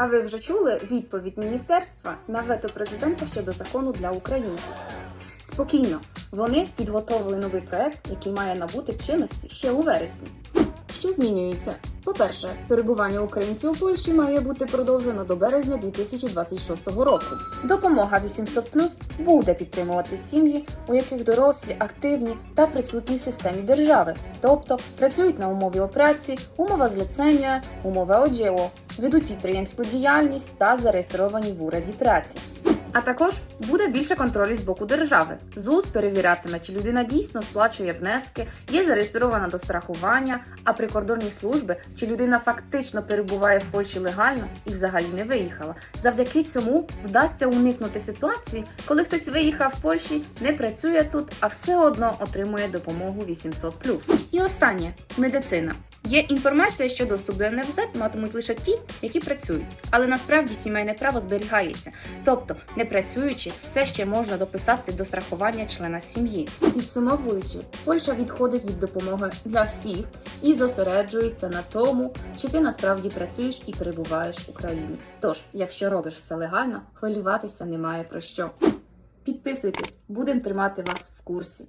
А ви вже чули відповідь міністерства на вето президента щодо закону для українців? Спокійно, вони підготовили новий проект, який має набути чинності ще у вересні. Що змінюється? По-перше, перебування українців у Польщі має бути продовжено до березня 2026 року. Допомога 800 буде підтримувати сім'ї, у яких дорослі, активні та присутні в системі держави, тобто працюють на умові праці, умова зліцення, умова одягу, ведуть підприємську діяльність та зареєстровані в уряді праці. А також буде більше контролю з боку держави. ЗУС перевірятиме, чи людина дійсно сплачує внески, є зареєстрована до страхування, а прикордонні служби, чи людина фактично перебуває в Польщі легально і взагалі не виїхала. Завдяки цьому вдасться уникнути ситуації, коли хтось виїхав з Польщі, не працює тут, а все одно отримує допомогу 800+. І останнє медицина. Є інформація, що доступ до НФЗ матимуть лише ті, які працюють, але насправді сімейне право зберігається. Тобто, не працюючи, все ще можна дописати до страхування члена сім'ї. Підсумовуючи, Польща відходить від допомоги для всіх і зосереджується на тому, чи ти насправді працюєш і перебуваєш в Україні. Тож, якщо робиш все легально, хвилюватися немає про що. Підписуйтесь, будемо тримати вас в курсі.